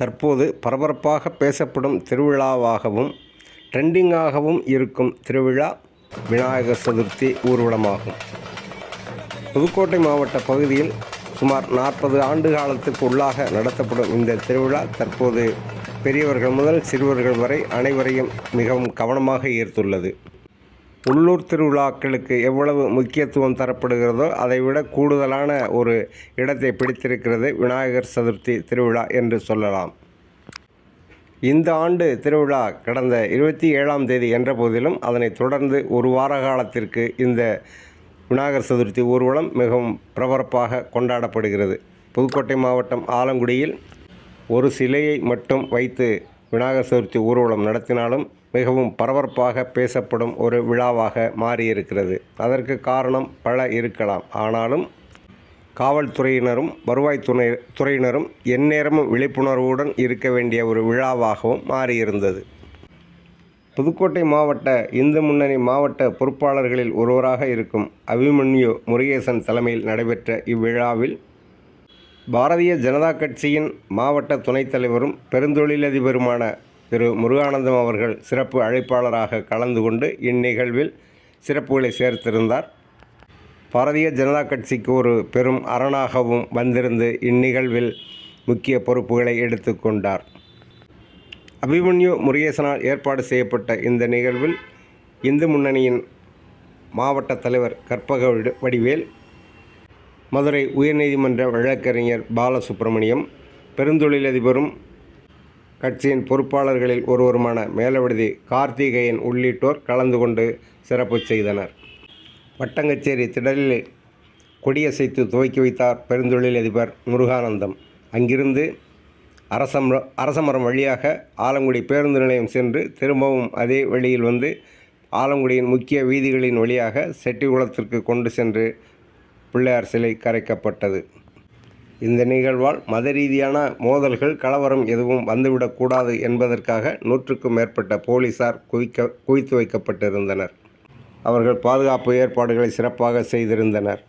தற்போது பரபரப்பாக பேசப்படும் திருவிழாவாகவும் ட்ரெண்டிங்காகவும் இருக்கும் திருவிழா விநாயகர் சதுர்த்தி ஊர்வலமாகும். புதுக்கோட்டை மாவட்ட பகுதியில் சுமார் நாற்பது ஆண்டு காலத்துக்கு உள்ளாக நடத்தப்படும் இந்த திருவிழா தற்போது பெரியவர்கள் முதல் சிறுவர்கள் வரை அனைவரையும் மிகவும் கவனமாக ஈர்த்துள்ளது. உள்ளூர் திருவிழாக்களுக்கு எவ்வளவு முக்கியத்துவம் தரப்படுகிறதோ அதைவிட கூடுதலான ஒரு இடத்தை பிடித்திருக்கிறது விநாயகர் சதுர்த்தி திருவிழா என்று சொல்லலாம். இந்த ஆண்டு திருவிழா கடந்த இருபத்தி ஏழாம் தேதி என்ற போதிலும் அதனைத் தொடர்ந்து ஒரு வார காலத்திற்கு இந்த விநாயகர் சதுர்த்தி ஊர்வலம் மிகவும் பிரபரப்பாக கொண்டாடப்படுகிறது. புதுக்கோட்டை மாவட்டம் ஆலங்குடியில் ஒரு சிலையை மட்டும் வைத்து விநாயகர் சதுர்த்தி ஊர்வலம் நடத்தினாலும் மிகவும் பரபரப்பாக பேசப்படும் ஒரு விழாவாக மாறியிருக்கிறது. அதற்கு காரணம் பல இருக்கலாம். ஆனாலும் காவல்துறையினரும் வருவாய் துணை துறையினரும் எந்நேரமும் விழிப்புணர்வுடன் இருக்க வேண்டிய ஒரு விழாவாகவும் மாறியிருந்தது. புதுக்கோட்டை மாவட்ட இந்து முன்னணி மாவட்ட பொறுப்பாளர்களில் ஒருவராக இருக்கும் அபிமன்யு முருகேசன் தலைமையில் நடைபெற்ற இவ்விழாவில் பாரதிய ஜனதா கட்சியின் மாவட்ட துணைத் தலைவரும் பெருந்தொழிலதிபருமான திரு முருகானந்தம் அவர்கள் சிறப்பு அழைப்பாளராக கலந்து கொண்டு இந்நிகழ்வில் சிறப்புகளை சேர்த்திருந்தார். பாரதிய ஜனதா கட்சிக்கு ஒரு பெரும் அரணாகவும் வந்திருந்து இந்நிகழ்வில் முக்கிய பொறுப்புகளை எடுத்துக்கொண்டார் அபிமன்யு முருகேசனால் ஏற்பாடு செய்யப்பட்ட இந்த நிகழ்வில் இந்து முன்னணியின் மாவட்ட தலைவர் கற்பக வடிவேல் மதுரை உயர்நீதிமன்ற வழக்கறிஞர் பாலசுப்ரமணியம் பெருந்தொழிலதிபரும் கட்சியின் பொறுப்பாளர்களில் ஒருவருமான மேலவிடுதி கார்த்திகேயன் உள்ளிட்டோர் கலந்து கொண்டு சிறப்பு செய்தனர். வட்டங்கச்சேரி திடலில் கொடியசைத்து துவக்கி வைத்தார் பெருந்தொழிலதிபர் முருகானந்தம். அங்கிருந்து அரசம் அரசமரம் வழியாக ஆலங்குடி பேருந்து நிலையம் சென்று திரும்பவும் அதே வழியில் வந்து ஆலங்குடியின் முக்கிய வீதிகளின் வழியாக செட்டிகுளத்திற்கு கொண்டு சென்று பிள்ளையார் சிலை கரைக்கப்பட்டது. இந்த நிகழ்வால் மத ரீதியான மோதல்கள் கலவரம் எதுவும் வந்துவிடக்கூடாது என்பதற்காக நூற்றுக்கும் மேற்பட்ட போலீசார் குவிக்க குவித்து வைக்கப்பட்டிருந்தனர். அவர்கள் பாதுகாப்பு ஏற்பாடுகளை சிறப்பாக செய்திருந்தனர்.